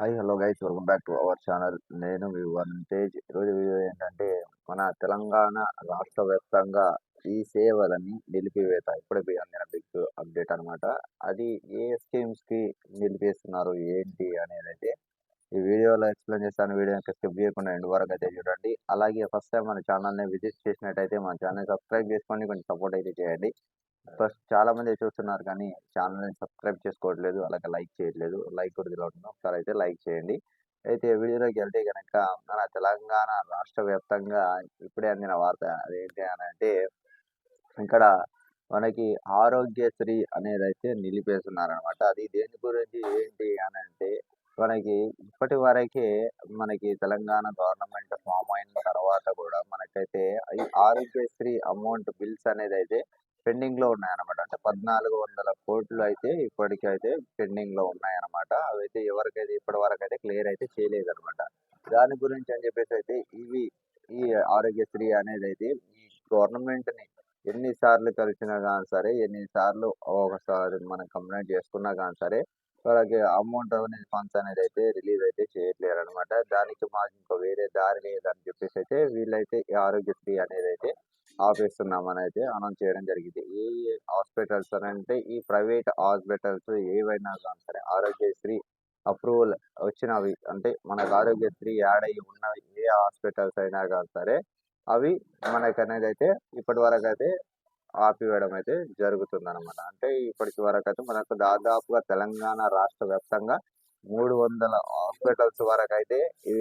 Hi hello guys welcome back to our channel. నేను మీ one ఈరోజు వీడియో ఏంటంటే మన తెలంగాణ రాష్ట్ర వ్యాప్తంగా ఈ సేవలని నిలిపివేత ఇప్పుడే అందిన బిగ్ అప్డేట్ అనమాట అది ఏ స్కీమ్స్కి నిలిపేస్తున్నారు ఏంటి అనేది అయితే ఈ వీడియోలో ఎక్స్ప్లెయిన్ చేస్తాను. వీడియో స్కిప్ చేయకుండా ఎండ్ వరకు అయితే చూడండి. అలాగే ఫస్ట్ టైం మన ఛానల్ని విజిట్ చేసినట్టయితే మన ఛానల్ సబ్స్క్రైబ్ చేసుకోండి కొంచెం సపోర్ట్ అయితే చేయండి. ఫస్ట్ చాలా మంది చూస్తున్నారు కానీ ఛానల్ని సబ్స్క్రైబ్ చేసుకోవట్లేదు అలాగే లైక్ చేయట్లేదు. లైక్ కూడా తెలియదు ఒకసారి అయితే లైక్ చేయండి. అయితే వీడియోలోకి వెళ్తే కనుక మన తెలంగాణ రాష్ట్ర వ్యాప్తంగా ఇప్పుడే అందిన వార్త అదేంటి అని అంటే ఇక్కడ మనకి ఆరోగ్యశ్రీ అనేది అయితే నిలిపేస్తున్నారు అనమాట అది దేని గురించి ఏంటి అని అంటే మనకి ఇప్పటి వరకే మనకి తెలంగాణ గవర్నమెంట్ ఫామ్ అయిన తర్వాత కూడా మనకైతే ఈ ఆరోగ్యశ్రీ అమౌంట్ బిల్స్ అనేది అయితే పెండింగ్లో ఉన్నాయన్నమాట. అంటే పద్నాలుగు వందల కోట్లు అయితే ఇప్పటికైతే పెండింగ్లో ఉన్నాయన్నమాట. అవైతే ఎవరికైతే ఇప్పటి వరకు అయితే క్లియర్ అయితే చేయలేదన్నమాట. దాని గురించి అని చెప్పేసి అయితే ఇవి ఈ ఆరోగ్యశ్రీ అనేది అయితే ఈ గవర్నమెంట్ని ఎన్నిసార్లు కలిసినా కానీ సరే ఎన్నిసార్లు ఒకసారి మనం కంప్లైంట్ చేసుకున్నా కానీ సరే వాళ్ళకి అమౌంట్ అనేది ఫండ్స్ అనేది అయితే రిలీజ్ అయితే చేయట్లేరు అనమాట దానికి మాకు ఇంకా వేరే దారి లేదని చెప్పేసి అయితే వీళ్ళైతే ఈ ఆరోగ్యశ్రీ అనేది అయితే ఆపేస్తున్నామని అయితే అనౌన్స్ చేయడం జరిగింది. ఏ ఏ హాస్పిటల్స్ అంటే ఈ ప్రైవేట్ హాస్పిటల్స్ ఏవైనా కానీ సరే ఆరోగ్యశ్రీ అప్రూవల్ వచ్చినవి అంటే మనకు ఆరోగ్యశ్రీ యాడ్ అయ్యి ఉన్నవి ఏ హాస్పిటల్స్ అయినా కానీ సరే అవి మనకు అనేది అయితే ఇప్పటి వరకు అయితే ఆపివేయడం అయితే జరుగుతుంది అనమాట అంటే ఇప్పటి వరకు అయితే మనకు దాదాపుగా తెలంగాణ రాష్ట్ర వ్యాప్తంగా మూడు వందల హాస్పిటల్స్ వరకు అయితే ఈ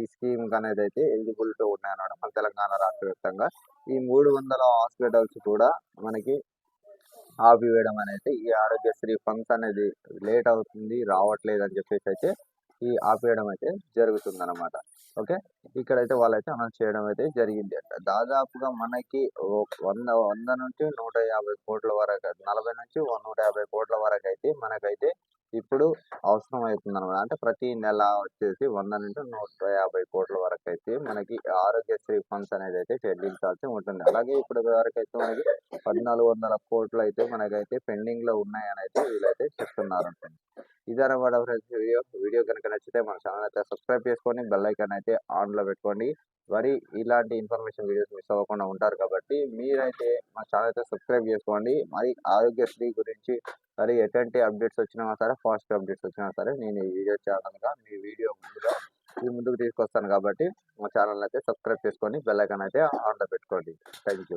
ఈ స్కీమ్ అనేది అయితే ఎలిజిబిలిటీ ఉన్నాయన్నమాట. తెలంగాణ రాష్ట్ర వ్యాప్తంగా ఈ మూడు వందల హాస్పిటల్స్ కూడా మనకి ఆపివేయడం అనేది ఈ ఆరోగ్యశ్రీ ఫండ్స్ అనేది లేట్ అవుతుంది రావట్లేదు అని చెప్పేసి అయితే ఈ ఆపేయడం అయితే జరుగుతుంది అనమాట ఓకే? ఇక్కడైతే వాళ్ళైతే అనౌన్స్ చేయడం అయితే జరిగింది అంట. దాదాపుగా మనకి వంద వంద నుంచి నూట యాభై కోట్ల వరకు నలభై నుంచి నూట యాభై కోట్ల వరకు అయితే మనకైతే ఇప్పుడు అవసరం అవుతుంది అనమాట అంటే ప్రతి నెల వచ్చేసి వంద నుండి నూట యాభై కోట్ల వరకు అయితే మనకి ఆరోగ్యశ్రీ ఫండ్స్ అనేది అయితే చెల్లించాల్సి ఉంటుంది. అలాగే ఇప్పుడు వరకు అయితే మనకి పద్నాలుగు వందల కోట్లు అయితే మనకైతే పెండింగ్లో ఉన్నాయని అయితే వీళ్ళైతే చెప్తున్నారు ఇదనమాట ఫ్రెండ్స్ వీడియో వీడియో కనుక నచ్చితే మన ఛానల్ అయితే సబ్స్క్రైబ్ చేసుకొని బెల్ ఐకాన్ అయితే ఆన్లో పెట్టుకోండి. మరి ఇలాంటి ఇన్ఫర్మేషన్ వీడియోస్ మిస్ అవ్వకుండా ఉంటారు కాబట్టి మీరైతే మా ఛానల్ అయితే సబ్స్క్రైబ్ చేసుకోండి. మరి ఆరోగ్యశ్రీ గురించి మరి ఎటువంటి అప్డేట్స్ వచ్చినా సరే ఫాస్ట్ అప్డేట్స్ వచ్చినా సరే నేను ఈ వీడియో ఛానల్గా మీ వీడియో ముందుగా మీ ముందుకు తీసుకొస్తాను కాబట్టి మా ఛానల్ అయితే సబ్స్క్రైబ్ చేసుకొని బెల్ ఐకాన్ అయితే ఆన్లో పెట్టుకోండి. థ్యాంక్